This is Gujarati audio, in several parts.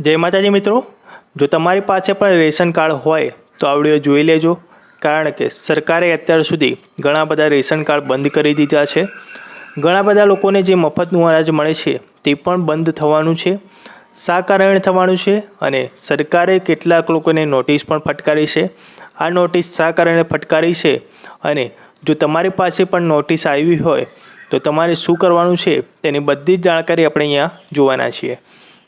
જય માતાજી મિત્રો. જો તમારી પાસે પણ રેશન કાર્ડ હોય, તો આ વીડિયો જોઈ લેજો. કારણ કે સરકારે અત્યાર સુધી ઘણા બધા રેશન કાર્ડ બંધ કરી દીધા છે. ઘણા બધા લોકોને જે મફતનું અનાજ મળે છે, તે પણ બંધ થવાનું છે. શા કારણે થવાનું છે? અને સરકારે કેટલાક લોકોને નોટિસ પણ ફટકારી છે. આ નોટિસ શા કારણે ફટકારી છે? અને જો તમારી પાસે પણ નોટિસ આવી હોય, તો તમારે શું કરવાનું છે, તેની બધી જ જાણકારી આપણે અહીંયા જોવાના છીએ.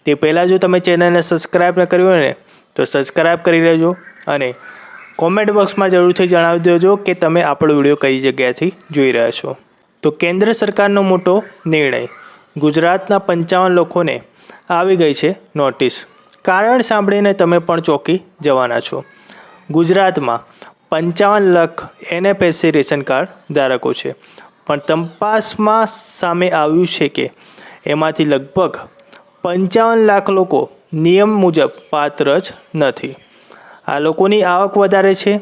તે પહેલાં જો તમે ચેનલને સબસ્ક્રાઈબ ન કર્યું હોય ને, તો સબસ્ક્રાઈબ કરી લેજો અને કોમેન્ટ બોક્સમાં જરૂરથી જણાવી દેજો કે તમે આપણો વીડિયો કઈ જગ્યાથી જોઈ રહ્યા છો. તો કેન્દ્ર સરકારનો મોટો નિર્ણય, ગુજરાતના પંચાવન લોકોને આવી ગઈ છે નોટિસ. કારણ સાંભળીને તમે પણ ચોંકી જવાના છો. ગુજરાતમાં પંચાવન લાખ એનએફએસસી રેશન કાર્ડ ધારકો છે. પણ તપાસમાં સામે આવ્યું છે કે એમાંથી લગભગ પંચાવન લાખ લોકો નિયમ મુજબ પાત્ર જ નથી. આ લોકોની આવક વધારે છે.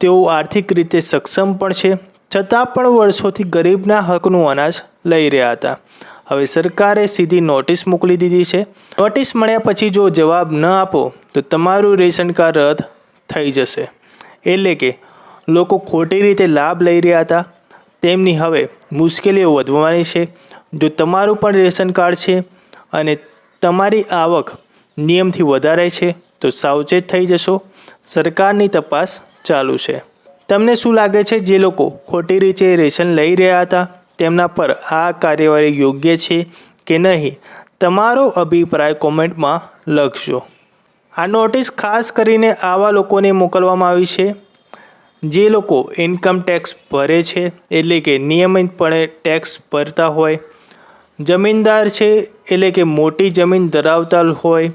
તેઓ આર્થિક રીતે સક્ષમ પણ છે. છતાં પણ વર્ષોથી ગરીબના હકનું અનાજ લઈ રહ્યા હતા. હવે સરકારે સીધી નોટિસ મોકલી દીધી છે. નોટિસ મળ્યા પછી જો જવાબ ન આપો, તો તમારું રેશન કાર્ડ રદ થઈ જશે. એટલે કે લોકો ખોટી રીતે લાભ લઈ રહ્યા હતા. તેમની હવે મુશ્કેલીઓ વધવાની છે. જો તમારું પણ રેશન કાર્ડ છે અને તમારી આવક નિયમથી વધારે છે, તો સાવચેત થઈ જશો. સરકારની તપાસ ચાલુ છે. તમને શું લાગે છે, જે લોકો ખોટી રીતે રેશન લઈ રહ્યા હતા, તેમના પર આ કાર્યવાહી યોગ્ય છે કે નહીં? તમારો અભિપ્રાય કોમેન્ટમાં લખજો. આ નોટિસ ખાસ કરીને આવા લોકોને મોકલવામાં આવી છે, જે લોકો ઇન્કમ ટેક્સ ભરે છે, એટલે કે નિયમિતપણે ટેક્સ ભરતા હોય જમીનદાર છે એટલે કે મોટી જમીન ધરાવતા હોય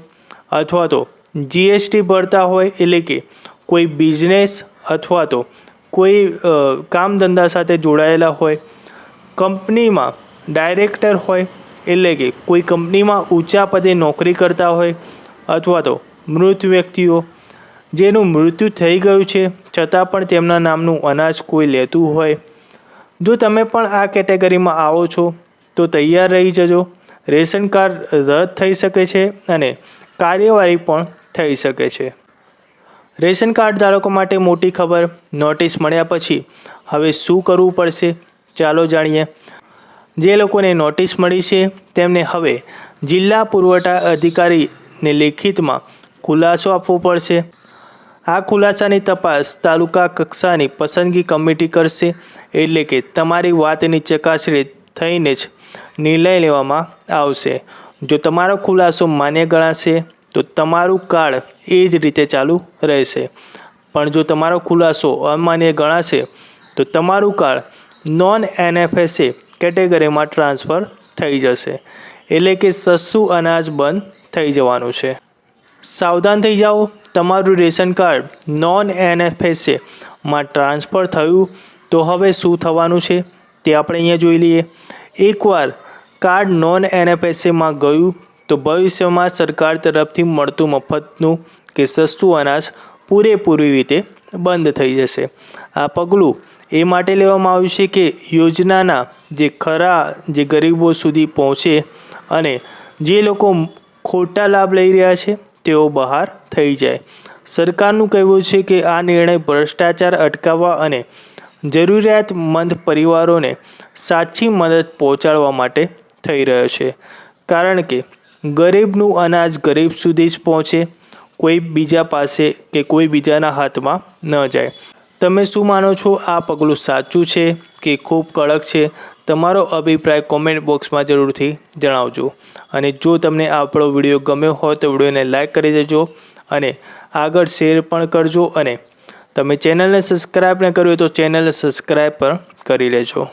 અથવા તો જીએસટી ભરતા હોય એટલે કે કોઈ બિઝનેસ અથવા તો કોઈ કામ ધંધા સાથે જોડાયેલા હોય. કંપનીમાં ડાયરેક્ટર હોય એટલે કે કોઈ કંપનીમાં ઊંચા પદે નોકરી કરતા હોય અથવા તો મૃત વ્યક્તિઓ જેનું મૃત્યુ થઈ ગયું છે છતાં પણ તેમના નામનું અનાજ કોઈ લેતું હોય. જો તમે પણ આ કેટેગરીમાં આવો છો તો તૈયાર રહી જજો. રેશન કાર્ડ રદ થઈ શકે છે અને કાર્યવાહી પણ થઈ શકે છે. રેશન કાર્ડ ધારકો માટે મોટી ખબર. નોટિસ મળ્યા પછી હવે શું કરવું પડશે? ચાલો જાણીએ. જે લોકોને નોટિસ મળી છે, તેમને હવે જિલ્લા પુરવઠા અધિકારીને લેખિતમાં ખુલાસો આપવો પડશે. આ ખુલાસાની તપાસ તાલુકા કક્ષાની પસંદગી કમિટી કરશે. એટલે કે તમારી વાતની ચકાસણી થઈને જ નિર્ણય લેવામાં આવશે. જો તમારો ખુલાસો માન્ય ગણાશે, તો તમારું કાર્ડ એ જ રીતે ચાલુ રહેશે. પણ જો તમારો ખુલાસો અમાન્ય ગણાશે, તો તમારું કાર્ડ નોન એનએફએસએ કેટેગરીમાં ટ્રાન્સફર થઈ જશે. એટલે કે સસ્તું અનાજ બંધ થઈ જવાનું છે. સાવધાન થઈ જાઓ. તમારું રેશન કાર્ડ નોન એનએફએસએમાં ટ્રાન્સફર થયું, તો હવે શું થવાનું છે તે આપણે અહીંયા જોઈ લઈએ. એકવાર કાર્ડ નોન એનએફએસએમાં ગયું તો ભવિષ્યમાં સરકાર તરફથી મળતું મફતનું કે સસ્તું અનાજ પૂરેપૂરી રીતે બંધ થઈ જશે. આ પગલું એ માટે લેવામાં આવ્યું છે કે યોજનાના જે ખરા જે ગરીબો સુધી પહોંચે અને જે લોકો ખોટા લાભ લઈ રહ્યા છે, તેઓ બહાર થઈ જાય. સરકારનું કહેવું છે કે આ નિર્ણય ભ્રષ્ટાચાર અટકાવવા અને જરૂરિયાતમંદ પરિવારોને સાચી મદદ પહોંચાડવા માટે થઈ રહ્યો છે. કારણ કે ગરીબનું અનાજ ગરીબ સુધી જ પહોંચે, કોઈ બીજા પાસે કે કોઈ બીજાના હાથમાં ન જાય. તમે શું માનો છો? આ પગલું સાચું છે કે ખૂબ કડક છે? તમારો અભિપ્રાય કોમેન્ટ બોક્સમાં જરૂરથી જણાવજો. અને જો તમને આપણો વીડિયો ગમ્યો હોય તો વિડીયોને લાઇક કરી દેજો અને આગળ શેર પણ કરજો અને તમે ચેનલને સબસ્ક્રાઈબ ન કર્યું તો ચેનલને સબસ્ક્રાઈબ પણ કરી લેજો.